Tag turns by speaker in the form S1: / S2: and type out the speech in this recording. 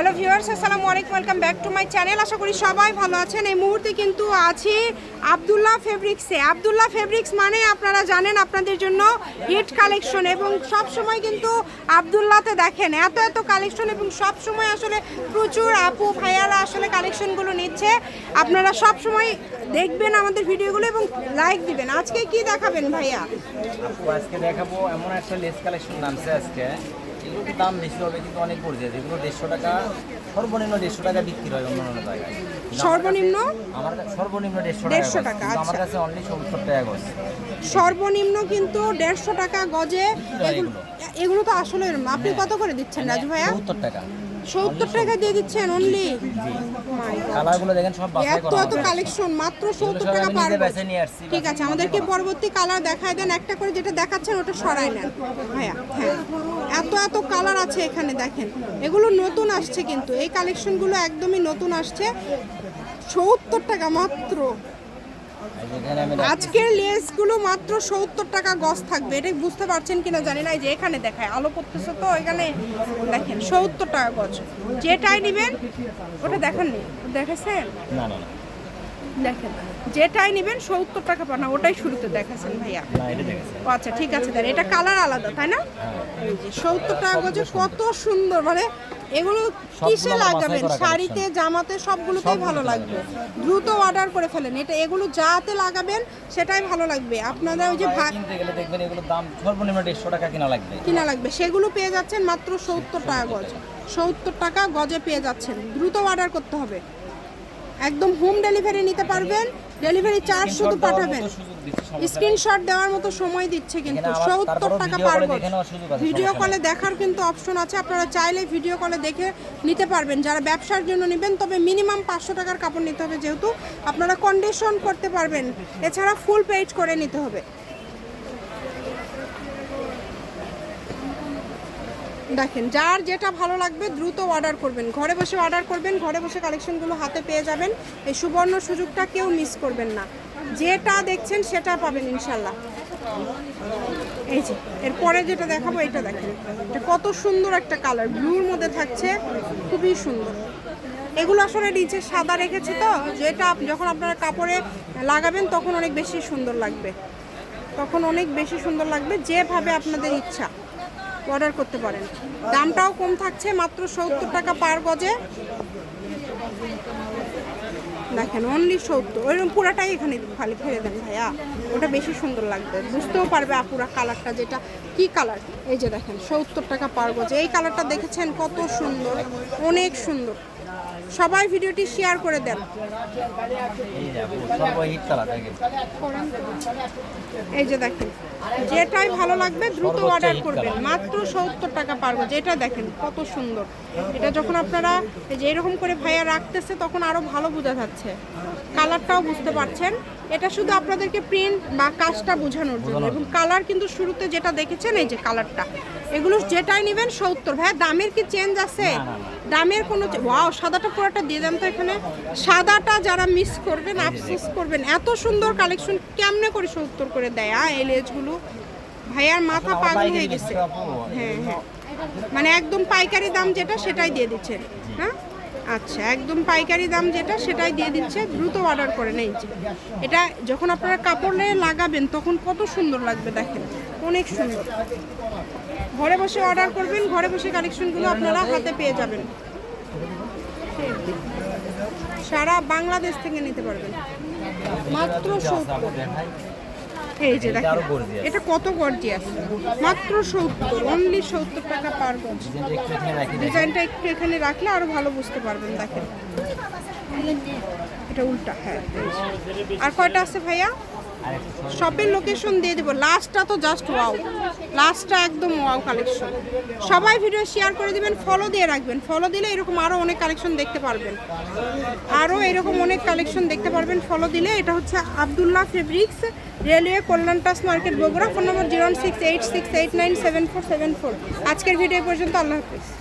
S1: Hello viewers আসসালামু আলাইকুম welcome back to my channel আশা করি সবাই ভালো আছেন। এই মুহূর্তে কিন্তু আছি আবদুল্লাহ ফেব্রিক্সে আবদুল্লাহ ফেব্রিক্স মানে আপনারা জানেন আপনাদের জন্য হিট কালেকশন এবং সব সময় কিন্তু আবদুল্লাহতে দেখেন। এত এত কালেকশন এবং সব সময় আসলে প্রচুর আপু, ভাইয়ারা আসলে কালেকশনগুলো নিচ্ছে। আপনারা সব সময় দেখবেন আমাদের ভিডিওগুলো এবং লাইক দিবেন। আজকে কি দেখাবেন ভাইয়া?
S2: আজকে দেখাবো এমন একটা লেস কালেকশন নামছে আজকে। এগুলোর দাম বেশি হবে কিন্তু অনেক পড়ে যায়। যেগুলো দেড়শো টাকা সর্বনিম্ন দেড়শো টাকা বিক্রি হয় অন্য অন্য জায়গায়
S1: সর্বনিম্ন?
S2: আমার কাছে সর্বনিম্ন দেড়শো টাকা
S1: 150
S2: গজ।
S1: টাকা,
S2: আমার
S1: আচ্ছা।
S2: কাছে অনলি সত্তর টাকা গজ।
S1: সর্বনিম্ন কিন্তু দেড়শো টাকা গজে এগুলো এগুলো। তো আসলে আপনি কত করে দিচ্ছেন রাজু ভাইয়া?
S2: সত্তর টাকা।
S1: সত্তর টাকা দিয়ে দিচ্ছেন অনলি
S2: কালারগুলো দেখেন সব বাছাই করা
S1: এত। কালেকশন মাত্র
S2: এগুলো
S1: সত্তর
S2: সব
S1: টাকা
S2: আমি
S1: পার ঠিক আছে আমাদেরকে পরবর্তী কালার দেখায় দেন একটা করে যেটা দেখাচ্ছেন ওটা সরাই নেন। ভাইয়া হ্যাঁ। এত এত কালার আছে এখানে দেখেন। এগুলো নতুন আসছে কিন্তু এই কালেকশনগুলো একদমই নতুন আসছে। সত্তর টাকা মাত্র। আজকের লেসগুলো মাত্র সত্তর টাকা গজ থাকবে। এটা বুঝতে পারছেন কিনা জানি না যে এখানে দেখায় আলো করতেছে তো এখানে দেখেন সত্তর টাকা গজ। যেটাই নেবেন ওটা দেখাননি? দেখেছেন?
S2: না না
S1: দেখেন যেটাই নেবেন সত্তর টাকা পানা ওটাই শুরুতে দেখাচ্ছেন ভাইয়া। ও আচ্ছা ঠিক আছে দেন এটা কালার আলাদা তাই না?
S2: হ্যাঁ।
S1: সত্তর টাকা গজে কত সুন্দর মানে এগুলো কিসে লাগাবেন? শাড়িতে জামাতে সবগুলোতেই ভালো লাগবে। দ্রুত অর্ডার করে ফেলেন। এটা এগুলো যাতে লাগাবেন সেটাই ভালো লাগবে। আপনারা ওই যে ভাগ
S2: কিনতে গেলে দেখবেন এগুলোর দাম সর্বনিম্ন দেড়শো টাকা কিনা লাগবে।
S1: কিনা লাগবে। সেগুলো পেয়ে যাচ্ছেন মাত্র সত্তর টাকা গজ। সত্তর টাকা গজে পেয়ে যাচ্ছেন। দ্রুত অর্ডার করতে হবে। একদম হোম ডেলিভারি নিতে পারবেন। ডেলিভারি চার্জ শুধু পাঠাবেন। স্ক্রিনশট দেওয়ার মতো সময় দিচ্ছে কিন্তু সত্তর টাকা
S2: পারব
S1: পার ভিডিও কলে দেখার কিন্তু অপশন আছে আপনারা চাইলে ভিডিও কলে দেখে নিতে পারবেন। যারা ব্যবসার জন্য নেবেন তবে মিনিমাম পাঁচশো টাকার কাপড় নিতে হবে যেহেতু আপনারা কন্ডিশন করতে পারবেন। এছাড়া ফুল পেইড করে নিতে হবে। দেখেন, যার যেটা ভালো লাগবে দ্রুত অর্ডার করবেন। ঘরে বসে অর্ডার করবেন, ঘরে বসে কালেকশনগুলো হাতে পেয়ে যাবেন। এই সুবর্ণ সুযোগটা কেউ মিস করবেন না। যেটা দেখছেন সেটা পাবেন ইনশাল্লাহ। এই যে, এরপরে যেটা দেখাবো এটা দেখেন। এটা কত সুন্দর একটা কালার ব্লুর মধ্যে থাকছে, খুবই সুন্দর। এগুলো আসলে নিচে সাদা রেখেছি তো, যেটা যখন আপনারা কাপড়ে লাগাবেন, তখন অনেক বেশি সুন্দর লাগবে। তখন অনেক বেশি সুন্দর লাগবে, যেভাবে আপনাদের ইচ্ছা। অর্ডার করতে পারেন। দামটাও কম থাকছে, মাত্র সত্তর টাকা পার গজে। দেখেন অনলি সত্তর। ওইরকম পুরাটাই এখানে খালি ফেলে দেন ভাইয়া। ওটা বেশি সুন্দর লাগবে। বুঝতেও পারবে আপুরা কালারটা যেটা। কি কালার? এই যে দেখেন, সত্তর টাকা পার গজে। এই কালারটা দেখেছেন? কত সুন্দর, অনেক সুন্দর। সবাই ভিডিওটি শেয়ার করে দেন।
S2: এই যে দেখেন
S1: যেটাই ভালো লাগবে দ্রুত অর্ডার করবেন। মাত্র সত্তর টাকা পারব যেটা দেখেন কত সুন্দর। এটা যখন আপনারা এই যে এরকম করে ভাইয়া রাখতেছে তখন আরও ভালো বোঝা যাচ্ছে। কালারটাও বুঝতে পারছেন। এটা শুধু আপনাদেরকে প্রিন্ট বা কাজটা বোঝানোর জন্য। এবং কালার কিন্তু শুরুতে যেটা দেখেছেন এই যে কালারটা। এগুলো যেটাই নেবেন সত্তর। ভাইয়া দামের কি চেঞ্জ আছে। দামের কোনো ওয়াও সাদাটা পুরোটা দিয়ে দেন তো এখানে। সাদাটা যারা মিস করবেন আফসোস করবেন। এত সুন্দর কালেকশন কেমনে করে সত্তর করে দেয়? আ এই লেজগুলো। ভাইয়ার মাথা
S2: আমার
S1: পাগল হয়ে গেছে। হ্যাঁ হ্যাঁ। মানে একদম পাইকারি দাম যেটা সেটাই দিয়ে দিচ্ছেন। হ্যাঁ? আচ্ছা একদম পাইকারি দাম যেটা সেটাই দিয়ে দিচ্ছে। দ্রুত অর্ডার করে নেই। এটা যখন আপনারা কাপড়ে লাগাবেন তখন কত সুন্দর লাগবে দেখেন। অনেক সুন্দর। ঘরে বসে অর্ডার করবেন ঘরে বসে কালেকশনগুলো আপনারা হাতে পেয়ে যাবেন। সারা বাংলাদেশ থেকে নিতে পারবেন। মাত্র সত্তর। এই যে দেখেন এটা কত গর্জিয়াস মাত্র সত্তর অনলি সত্তর টাকা পার।
S2: ডিজাইনটা একটু এখানে
S1: রাখলে আরও ভালো বুঝতে পারবেন দেখেন। এটা উল্টা হ্যাঁ। আর কয়টা আছে ভাইয়া? শপের লোকেশন দিয়ে দেবো। লাস্টটা তো জাস্ট ওয়াও লাস্টটা একদম ওয়াও কালেকশন সবাই ভিডিও শেয়ার করে দিবেন ফলো দিয়ে রাখবেন। ফলো দিলে এরকম আরও অনেক কালেকশন দেখতে পারবেন। আরও এরকম অনেক কালেকশন দেখতে পারবেন। ফলো দিলে এটা হচ্ছে আবদুল্লাহ ফেব্রিক্স রেলওয়ে কল্যাণ টাস market Bogura phone number zero six eight six eight nine seven four seven four আজকের ভিডিও পর্যন্ত, আল্লাহ হাফিজ।